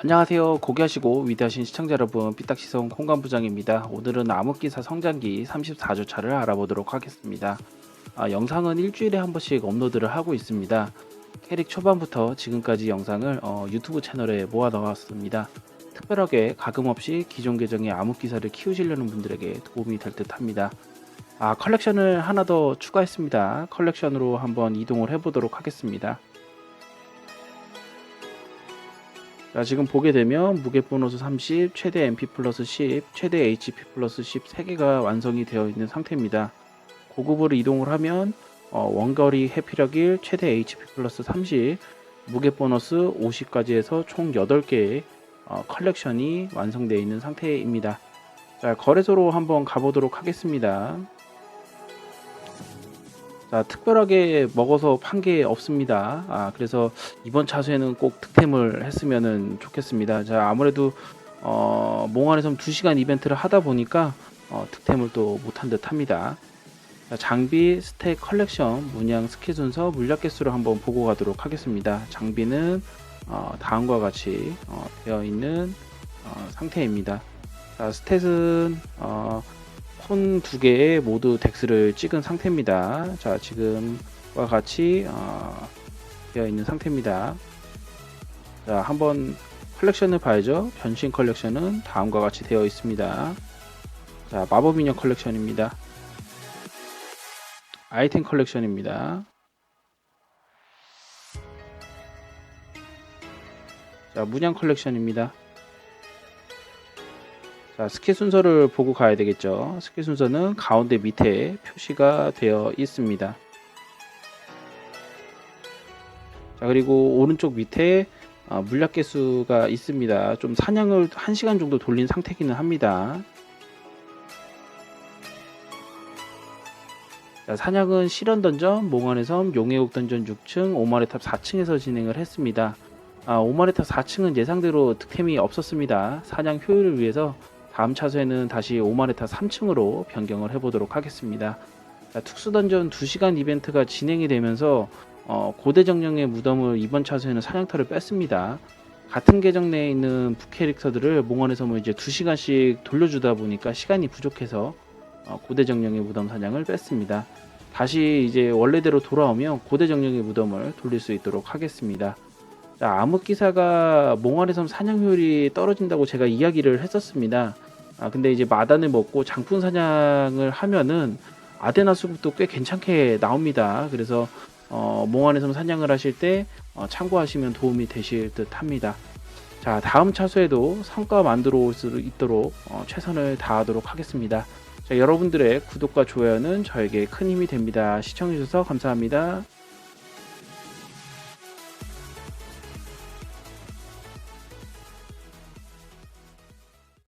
안녕하세요. 고귀하시고 위대하신 시청자 여러분, 삐딱시성 콩간부장입니다. 오늘은 암흑기사 성장기 34주차를 알아보도록 하겠습니다. 아, 영상은 일주일에 한 번씩 업로드를 하고 있습니다. 캐릭 초반부터 지금까지 영상을 어, 유튜브 채널에 모아 넣었습니다. 특별하게 가금없이 기존 계정의 암흑기사를 키우시려는 분들에게 도움이 될 듯 합니다. 아, 컬렉션을 하나 더 추가했습니다. 컬렉션으로 한번 이동을 해보도록 하겠습니다. 자, 지금 보게 되면 무게 보너스 30, 최대 MP 플러스 10, 최대 HP 플러스 10 3개가 완성이 되어 있는 상태입니다. 고급으로 이동을 하면 어, 원거리 해피력 1, 최대 HP 플러스 30, 무게 보너스 50까지 해서 총 8개의 어, 컬렉션이 완성되어 있는 상태입니다. 자, 거래소로 한번 가보도록 하겠습니다. 자, 특별하게 먹어서 판 게 없습니다. 아, 그래서 이번 차수에는 꼭 득템을 했으면 좋겠습니다. 자, 아무래도 어, 몽환의 섬 2시간 이벤트를 하다 보니까 어, 득템을 또 못한 듯 합니다. 자, 장비, 스택, 컬렉션, 문양, 스킬 순서, 물약 개수를 한번 보고 가도록 하겠습니다. 장비는 어, 다음과 같이 어, 되어 있는 어, 상태입니다. 자, 스탯은 어, 폰두 개에 모두 덱스를 찍은 상태입니다. 자, 지금과 같이 어, 되어 있는 상태입니다. 자, 한번 컬렉션을 봐야죠. 변신 컬렉션은 다음과 같이 되어 있습니다. 자, 마법 인형 컬렉션입니다. 아이템 컬렉션입니다. 자, 문양 컬렉션입니다. 자, 스킬 순서를 보고 가야 되겠죠. 스킬 순서는 가운데 밑에 표시가 되어 있습니다. 자, 그리고 오른쪽 밑에 어, 물약 개수가 있습니다. 좀 사냥을 1시간 정도 돌린 상태기는 합니다. 자, 사냥은 실현 던전, 몽환의 섬, 용해옥 던전 6층, 오마의 탑 4층에서 진행을 했습니다. 아, 오마의 탑 4층은 예상대로 득템이 없었습니다. 사냥 효율을 위해서 다음 차수에는 다시 오마레타 3층으로 변경을 해보도록 하겠습니다. 자, 특수 던전 2시간 이벤트가 진행이 되면서 어, 고대 정령의 무덤을 이번 차수에는 사냥터를 뺐습니다. 같은 계정 내에 있는 부캐릭터들을 몽환에서 뭐 이제 2시간씩 돌려주다 보니까 시간이 부족해서 어, 고대 정령의 무덤 사냥을 뺐습니다. 다시 이제 원래대로 돌아오면 고대 정령의 무덤을 돌릴 수 있도록 하겠습니다. 자, 암흑기사가 몽환의 섬 사냥 효율이 떨어진다고 제가 이야기를 했었습니다. 아, 근데 이제 마단을 먹고 장풍 사냥을 하면은 아데나 수급도 꽤 괜찮게 나옵니다. 그래서 어, 몽환의 섬 사냥을 하실 때 어, 참고하시면 도움이 되실 듯 합니다. 자, 다음 차수에도 성과 만들어 올 수 있도록 어, 최선을 다하도록 하겠습니다. 자, 여러분들의 구독과 좋아요는 저에게 큰 힘이 됩니다. 시청해주셔서 감사합니다.